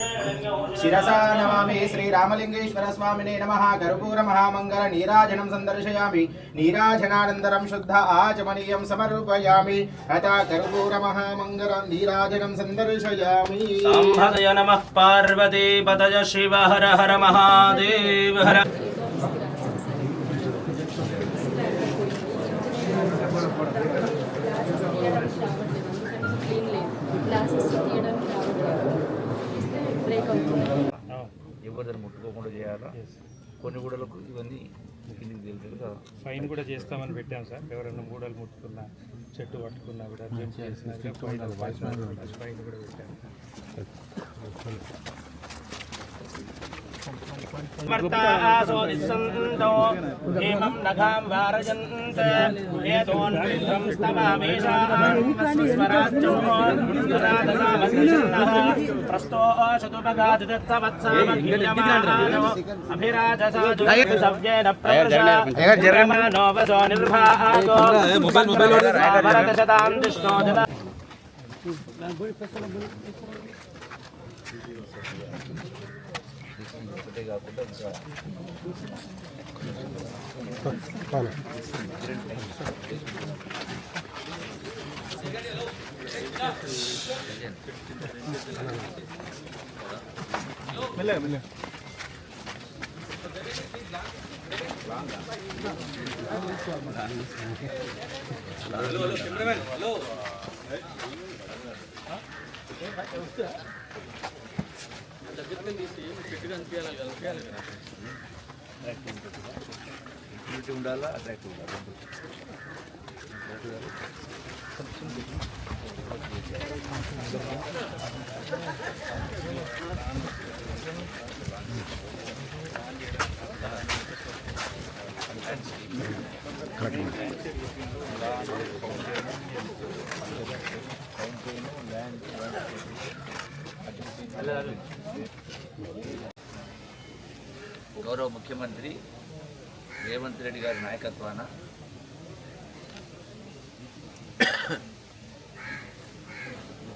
शिरसा नमामि श्रीरामलिङ्गेश्वर स्वामिने नमः। कर्पूरमहामङ्गलनीराजनं सन्दर्शयामि नीराजनानन्तरं शुद्ध आचमनीय समर्पयामि। अतः कर्पूरमहामङ्गलनीराजनं सन्दर्शयामि नमः पार्वतीपतय शिव, हर हर महादेव, हर ఎవరిని ముట్టుకోకుండా చేయాలా? కొన్ని గూడలకు ఇవన్నీ కిందికి తెలుసు కదా. ఫైన్ కూడా చేస్తామని పెట్టాం సార్. ఎవరైనా మూడలు ముట్టుకున్నా చెట్టు పట్టుకున్నా కూడా ఫైన్ కూడా పెట్టాం మర్తాసోదిస్సంతో హేమం నఘాం వారజంత ఏతోన్విద్ధం స్తమామేషాస్వరాజ్యోరాదసామన్నిషన్నః ప్రస్తోషతుపగాదిదత్తవత్సామఖిలమానో అభిరాజసాజు సవ్యేన ప్రవృషా వసో నిర్భాగో వరదశతాం దిష్ణో జత ఒకటే కాకుండా ఇంకా security ఉండాలా అట్రాక్టివ్ ఉండాలి గౌరవ ముఖ్యమంత్రి రేవంత్ రెడ్డి గారి నాయకత్వాన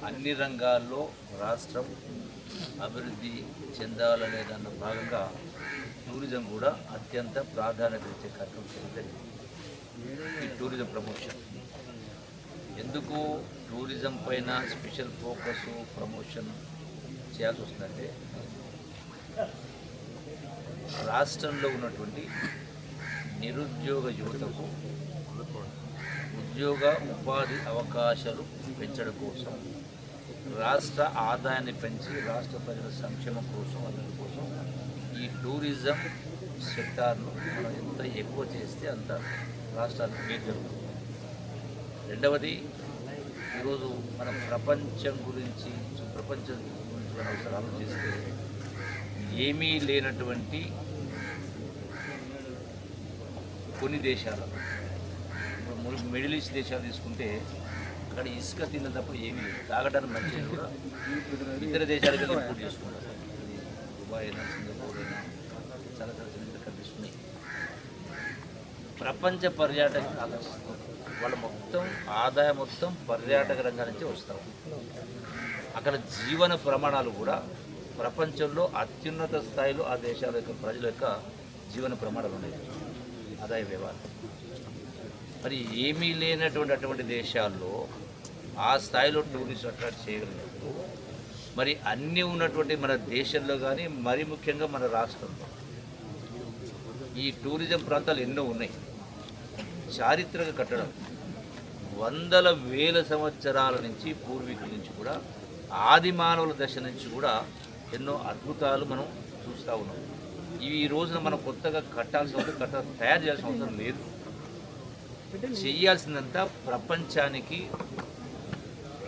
అన్ని రంగాల్లో రాష్ట్రం అభివృద్ధి చెందాలనే దానిలో భాగంగా టూరిజం కూడా అత్యంత ప్రాధాన్యత ఇచ్చే కార్యక్రమం జరిగింది. ఈ టూరిజం ప్రమోషన్. ఎందుకు టూరిజం పైన స్పెషల్ ఫోకస్ ప్రమోషన్ చేయాల్సి వస్తుందంటే రాష్ట్రంలో ఉన్నటువంటి నిరుద్యోగ యువతకు ఉద్యోగ ఉపాధి అవకాశాలు పెంచడం కోసం రాష్ట్ర ఆదాయాన్ని పెంచి రాష్ట్ర ప్రజల సంక్షేమం కోసం అందరి కోసం ఈ టూరిజం సెక్టార్ను మనం ఎంత ఎక్కువ చేస్తే అంత రాష్ట్రానికి మేలు జరుగుతుంది. రెండవది ఈరోజు మనం ప్రపంచం గురించి ప్రపంచం గురించి మనం ఒకసారి ఆలోచిస్తే ఏమీ లేనటువంటి కొన్ని దేశాలు. ఇప్పుడు ము- మిడిల్ ఈస్ట్ దేశాలు తీసుకుంటే అక్కడ ఇసుక తిన్న తప్ప ఏమీ లేదు. తాగడానికి మంచిది కూడా. ఇతర దేశాలకి ఇంపోర్ట్ చేసుకుంటారు. దుబాయ్ అయినా సింగపూర్ అయినా చాలా చాలా చిన్న కనిపిస్తున్నాయి ప్రపంచ పర్యాటక ఆకర్షిస్తారు వాళ్ళ మొత్తం ఆదాయం మొత్తం పర్యాటక రంగానికి నుంచి వస్తాం. అక్కడ జీవన ప్రమాణాలు కూడా ప్రపంచంలో అత్యున్నత స్థాయిలో ఆ దేశాల యొక్క ప్రజల యొక్క జీవన ప్రమాణాలు ఉన్నాయి. ఆదాయ వ్యవహారం. మరి ఏమీ లేనటువంటి అటువంటి దేశాల్లో ఆ స్థాయిలో టూరిస్ట్ అట్రాక్ట్ చేయగలిగినప్పుడు మరి అన్నీ ఉన్నటువంటి మన దేశంలో కానీ మరి ముఖ్యంగా మన రాష్ట్రంలో ఈ టూరిజం ప్రాంతాలు ఎన్నో ఉన్నాయి. చారిత్రక కట్టడం వందల వేల సంవత్సరాల నుంచి పూర్వీకుల నుంచి కూడా ఆది మానవుల దశ నుంచి కూడా ఎన్నో అద్భుతాలు మనం చూస్తూ ఉన్నాం. ఇవి ఈ రోజున మనం కొత్తగా కట్టాల్సిన అవసరం కట్ట తయారు చేయాల్సిన అవసరం లేదు. చెయ్యాల్సిందంతా ప్రపంచానికి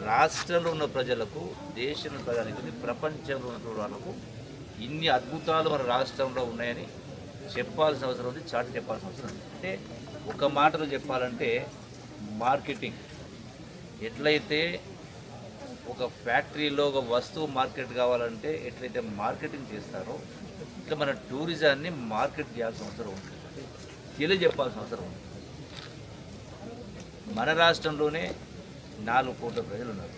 రాష్ట్రంలో ఉన్న ప్రజలకు దేశంలో ప్రజలకి ప్రపంచంలో ఉన్న వాళ్ళకు ఇన్ని అద్భుతాలు మన రాష్ట్రంలో ఉన్నాయని చెప్పాల్సిన అవసరం ఉంది చాటు చెప్పాల్సిన అవసరం ఉంది. అంటే ఒక మాటలో చెప్పాలంటే మార్కెటింగ్ ఎట్లయితే ఒక ఫ్యాక్టరీలో ఒక వస్తువు మార్కెట్ కావాలంటే ఎట్లయితే మార్కెటింగ్ చేస్తారో ఇట్లా మన టూరిజాన్ని మార్కెట్ చేయాల్సిన అవసరం ఉంటుంది. తెలియజెప్పాల్సిన అవసరం ఉంది మన రాష్ట్రంలోనే నాలుగు కోట్ల ప్రజలు ఉన్నారు.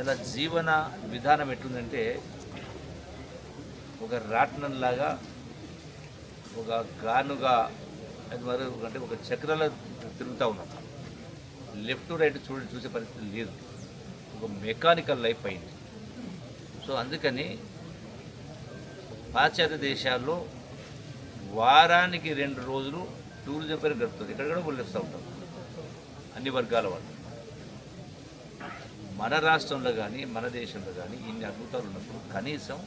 ఇలా జీవన విధానం ఎట్లుందంటే ఒక రాట్నంలాగా ఒక గానుగా అది మరి అంటే ఒక చక్రాల తిరుగుతూ ఉన్నాం. లెఫ్ట్ రైట్ చూడ చూసే పరిస్థితి లేదు. ఒక మెకానికల్ లైఫ్ అయింది. సో అందుకని పాశ్చాత్య దేశాల్లో వారానికి రెండు రోజులు టూరిజం పేరు గడుపుతుంది. ఇక్కడ కూడా ఉల్లిస్తూ ఉంటాం అన్ని వర్గాల వాళ్ళు. మన రాష్ట్రంలో కానీ మన దేశంలో కానీ ఇన్ని అద్భుతాలు ఉన్నప్పుడు కనీసం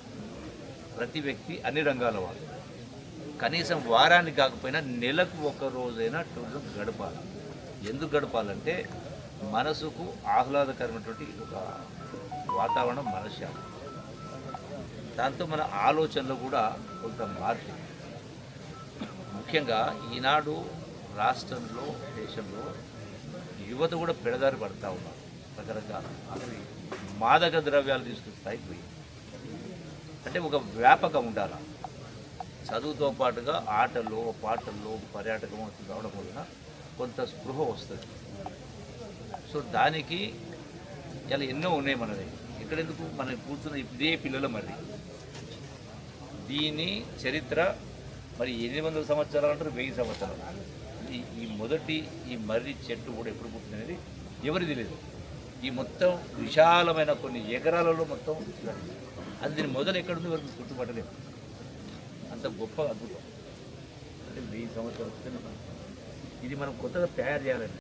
ప్రతి వ్యక్తి అన్ని రంగాల వాళ్ళు. కనీసం వారానికి కాకపోయినా నెలకు ఒక రోజైనా టూరిజం గడపాలి. ఎందుకు గడపాలంటే మనసుకు ఆహ్లాదకరమైనటువంటి ఒక వాతావరణం మనశ్శాంతి. దాంతో మన ఆలోచనలు కూడా కొంత మార్పు. ముఖ్యంగా ఈనాడు రాష్ట్రంలో దేశంలో యువత కూడా పెడదారి పడతా ఉన్నారు. రకరకాల అవి మాదక ద్రవ్యాలు తీసుకునే స్థాయికి పోయి. అంటే ఒక వ్యాపకం ఉండాలి? చదువుతో పాటుగా ఆటల్లో పాటల్లో పర్యాటకం అట్లా రావడం వలన కొంత స్పృహ వస్తుంది. సో దానికి ఇలా ఎన్నో ఉన్నాయి మనది. ఎక్కడెందుకు మనం కూర్చున్న ఇదే పిల్లల మరి. దీని చరిత్ర మరి ఎనిమిది వందల సంవత్సరాలు అంటారు వెయ్యి సంవత్సరాలు. ఈ ఈ మొదటి ఈ మర్రి చెట్టు కూడా ఎప్పుడు పుట్టినది ఎవరు తెలియదు ఈ మొత్తం విశాలమైన కొన్ని ఎకరాలలో మొత్తం అది దీని మొదలు ఎక్కడుంది వరకు గుర్తుపట్టలేదు. అంత గొప్ప అద్భుతం. అంటే వెయ్యి సంవత్సరాలు ఇది మనం కొత్తగా తయారు చేయాలండి.